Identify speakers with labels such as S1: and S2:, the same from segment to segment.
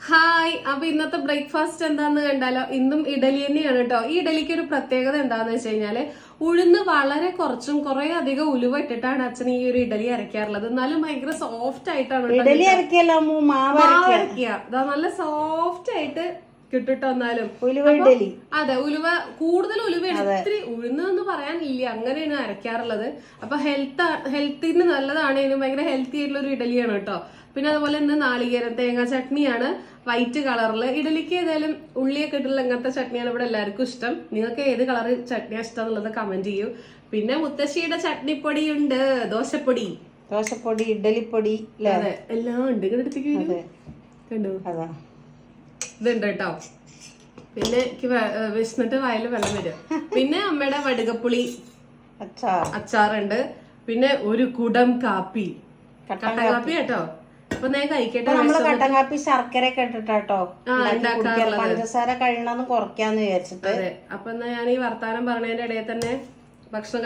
S1: Hi അപ്പൊ ഇന്നത്തെ breakfast എന്താന്ന് കണ്ടാലോ? ഇന്നും ഇഡലി തന്നെയാണ് കേട്ടോ ഈ ഇഡലിക്ക് ഒരു പ്രത്യേകത എന്താന്ന് വെച്ച് കഴിഞ്ഞാൽ ഉഴുന്ന് വളരെ കുറച്ചും കുറെ അധികം ഉലുവ ഇട്ടിട്ടാണ് അച്ഛൻ ഈ ഒരു ഇഡലി അരയ്ക്കാറുള്ളത്. എന്നാലും ഭയങ്കര സോഫ്റ്റ് ആയിട്ടാണ്
S2: ഇഡലി അരക്കിയല്ല മാവ്
S1: അരക്കിയാ അരയ്ക്കുക നല്ല സോഫ്റ്റ് ആയിട്ട് കിട്ടിട്ടോ എന്നാലും
S2: ഉലുവ ഇഡലി.
S1: അതെ ഉലുവ കൂടുതൽ ഉലുവ ഇത്തിരി ഉഴുന്ന് പറയാനില്ല. അങ്ങനെയാണ് അരയ്ക്കാറുള്ളത്. അപ്പൊ ഹെൽത്ത് ഹെൽത്തിന് നല്ലതാണേലും ഭയങ്കര ഹെൽത്തി ആയിട്ടുള്ള ഒരു ഇഡലിയാണ് കേട്ടോ. പിന്നെ അതുപോലെ ഇന്ന് നാളികേരം തേങ്ങാ ചട്നിയാണ്. വൈറ്റ് കളറിൽ ഇഡലിക്ക് ഏതായാലും ഉള്ളിയൊക്കെ ഇട്ടുള്ള അങ്ങനത്തെ ചട്നിയാണ് ഇവിടെ എല്ലാവർക്കും ഇഷ്ടം. നിങ്ങൾക്ക് ഏത് കളർ ചട്നിയാണ് ഇഷ്ടം എന്നുള്ളത് കമന്റ് ചെയ്യൂ. പിന്നെ മുത്തശ്ശിയുടെ ചട്നിപ്പൊടി ഉണ്ട്. ദോശപ്പൊടി.
S2: ദോശപ്പൊടി ഇഡലിപ്പൊടി
S1: അതെ. എല്ലാം ഉണ്ട്. ഇങ്ങനെ കണ്ടു? ഇതുണ്ട് കേട്ടോ. പിന്നെ എനിക്ക് വിശന്നിട്ട് വായിൽ വെള്ളം വരും. പിന്നെ അമ്മയുടെ വടുകപ്പുളി അച്ചാറുണ്ട്. പിന്നെ ഒരു കുടം കാപ്പി.
S2: കട്ടൻ
S1: കാപ്പി. കേട്ടോ? അപ്പൊ ഞാൻ കഴിക്കട്ടെ
S2: നമ്മൾ കട്ടൻ കാപ്പി ശർക്കര ഒക്കെ കുടിക്കുക. പഞ്ചസാര കഴിയണമെന്ന് കുറയ്ക്കാന്ന് വിചാരിച്ചിട്ട്.
S1: അപ്പൊ എന്നാ ഞാൻ ഈ വർത്താനം പറഞ്ഞതിന്റെ ഇടയിൽ തന്നെ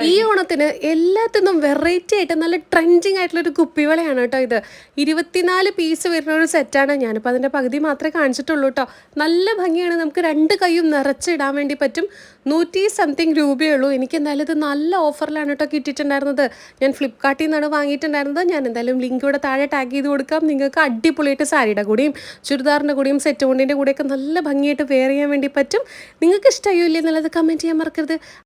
S3: ഈ ഓണത്തിന് എല്ലാത്തിനും വെറൈറ്റി ആയിട്ട് നല്ല ട്രെൻഡിങ് ആയിട്ടുള്ള ഒരു കുപ്പിവളയാണ് കേട്ടോ ഇത്. ഇരുപത്തിനാല് പീസ് വരുന്ന ഒരു സെറ്റാണ് ഞാനിപ്പോൾ അതിന്റെ പകുതി മാത്രമേ കാണിച്ചിട്ടുള്ളൂ കേട്ടോ. നല്ല ഭംഗിയാണ്. നമുക്ക് രണ്ട് കൈയും നിറച്ചിടാൻ വേണ്ടി പറ്റും. നൂറ്റി സംതിങ് രൂപയേ ഉള്ളൂ. എനിക്ക് എന്തായാലും ഇത് നല്ല ഓഫറിലാണ് കേട്ടോ കിട്ടിയിട്ടുണ്ടായിരുന്നത്. ഞാൻ ഫ്ലിപ്കാർട്ടിൽ നിന്നാണ് വാങ്ങിയിട്ടുണ്ടായിരുന്നത്. ഞാൻ എന്തായാലും ലിങ്ക് ഇവിടെ താഴെ ടാഗ് ചെയ്ത് കൊടുക്കാം. നിങ്ങൾക്ക് അടിപൊളിയായിട്ട് സാരിയുടെ കൂടെയും ചുരിദാറിന്റെ കൂടെയും സെറ്റ് കൊണ്ടിന്റെ കൂടെയൊക്കെ നല്ല ഭംഗിയായിട്ട് വെയർ ചെയ്യാൻ വേണ്ടി പറ്റും. നിങ്ങൾക്ക് ഇഷ്ടമായോ ഇല്ലേ എന്നുള്ളത് കമന്റ് ചെയ്യാൻ മറക്കരുത്.